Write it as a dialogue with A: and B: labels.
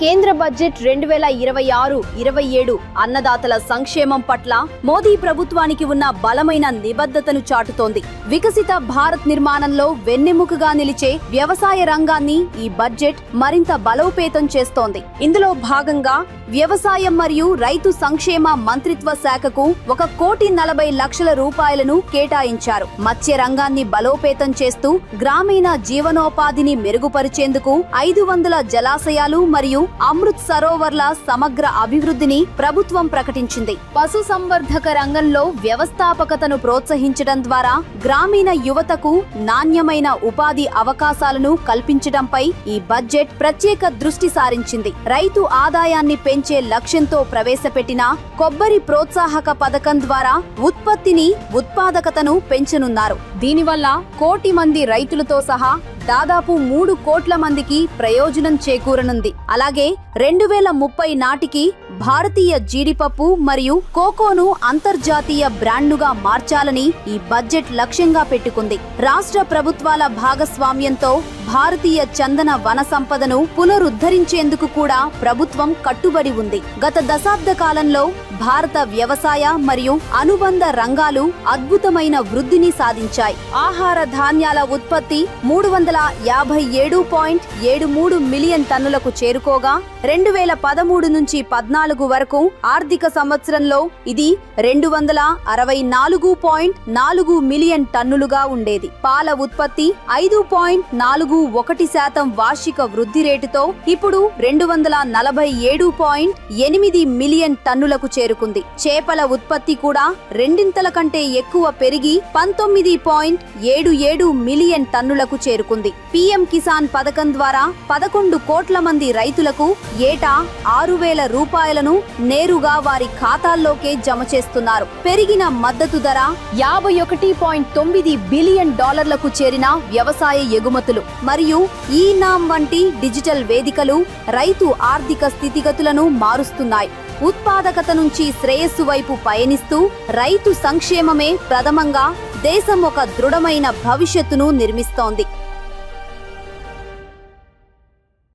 A: కేంద్ర బడ్జెట్ రెండు వేల ఇరవై ఆరు ఇరవై ఏడు అన్నదాతల సంక్షేమం పట్ల మోదీ ప్రభుత్వానికి ఉన్న బలమైన నిబద్ధతను చాటుతోంది. వికసిత భారత్ నిర్మాణంలో వెన్నెముకగా నిలిచే వ్యవసాయ రంగాన్ని ఈ బడ్జెట్ మరింత బలోపేతం చేస్తోంది. ఇందులో భాగంగా వ్యవసాయం మరియు రైతు సంక్షేమ మంత్రిత్వ శాఖకు ఒక కోటి నలభై లక్షల రూపాయలను కేటాయించారు. మత్స్య రంగాన్ని బలోపేతం చేస్తూ గ్రామీణ జీవనోపాధిని మెరుగుపరిచేందుకు ఐదు వందల జలాశయాలు మరియు అమృత్ సరోవర్ల సమగ్ర అభివృద్ధిని ప్రభుత్వం ప్రకటించింది. పశు సంవర్ధక రంగంలో వ్యవస్థాపకతను ప్రోత్సహించడం ద్వారా గ్రామీణ యువతకు నాణ్యమైన ఉపాధి అవకాశాలను కల్పించడంపై ఈ బడ్జెట్ ప్రత్యేక దృష్టి సారించింది. రైతు ఆదాయాన్ని పెంచే లక్ష్యంతో ప్రవేశపెట్టిన కొబ్బరి ప్రోత్సాహక పథకం ద్వారా ఉత్పత్తిని ఉత్పాదకతను పెంచనున్నారు. దీనివల్ల కోటి మంది రైతులతో సహా దాదాపు మూడు కోట్ల మందికి ప్రయోజనం చేకూరనుంది. అలాగే రెండు వేల ముప్పై నాటికి భారతీయ జీడిపప్పు మరియు కోకోను అంతర్జాతీయ బ్రాండ్లుగా మార్చాలని ఈ బడ్జెట్ లక్ష్యంగా పెట్టుకుంది. రాష్ట్ర ప్రభుత్వాల భాగస్వామ్యంతో భారతీయ చందన వన సంపదను పునరుద్ధరించేందుకు కూడా ప్రభుత్వం కట్టుబడి ఉంది. గత దశాబ్ద కాలంలో భారత వ్యవసాయ మరియు అనుబంధ రంగాలు అద్భుతమైన వృద్ధిని సాధించాయి. ఆహార ధాన్యాల ఉత్పత్తి మూడు వందల యాభై ఏడు పాయింట్ ఏడు మూడు మిలియన్ టన్నులకు చేరుకోగా రెండు వేల పదమూడు నుంచి పద్నాలుగు వరకు ఆర్థిక సంవత్సరంలో ఇది రెండు వందల అరవై నాలుగు పాయింట్ నాలుగు మిలియన్ టన్నులుగా ఉండేది. పాల ఉత్పత్తి ఐదు పాయింట్ నాలుగు ఒకటి శాతం వార్షిక వృద్ధి రేటుతో ఇప్పుడు రెండు వందల నలభై ఏడు పాయింట్ ఎనిమిది మిలియన్ టన్నులకు చేరు చేరుకుంది చేపల ఉత్పత్తి కూడా రెండింతల కంటే ఎక్కువ పెరిగి పంతొమ్మిది పాయింట్ ఏడు ఏడు మిలియన్ టన్నులకు చేరుకుంది. పీఎం కిసాన్ పథకం ద్వారా పదకొండు కోట్ల మంది రైతులకు ఏటా ఆరు వేల రూపాయలను నేరుగా వారి ఖాతాల్లోకే జమ చేస్తున్నారు. పెరిగిన మద్దతు ధర యాభై ఒకటి పాయింట్ తొమ్మిది బిలియన్ డాలర్లకు చేరిన వ్యవసాయ ఎగుమతులు మరియు ఈ నామ్ వంటి డిజిటల్ వేదికలు రైతు ఆర్థిక స్థితిగతులను మారుస్తున్నాయి. ఉత్పాదకత నుంచి నుంచి శ్రేయస్సు వైపు పయనిస్తూ రైతు సంక్షేమమే ప్రథమంగా దేశం ఒక దృఢమైన భవిష్యత్తును నిర్మిస్తోంది.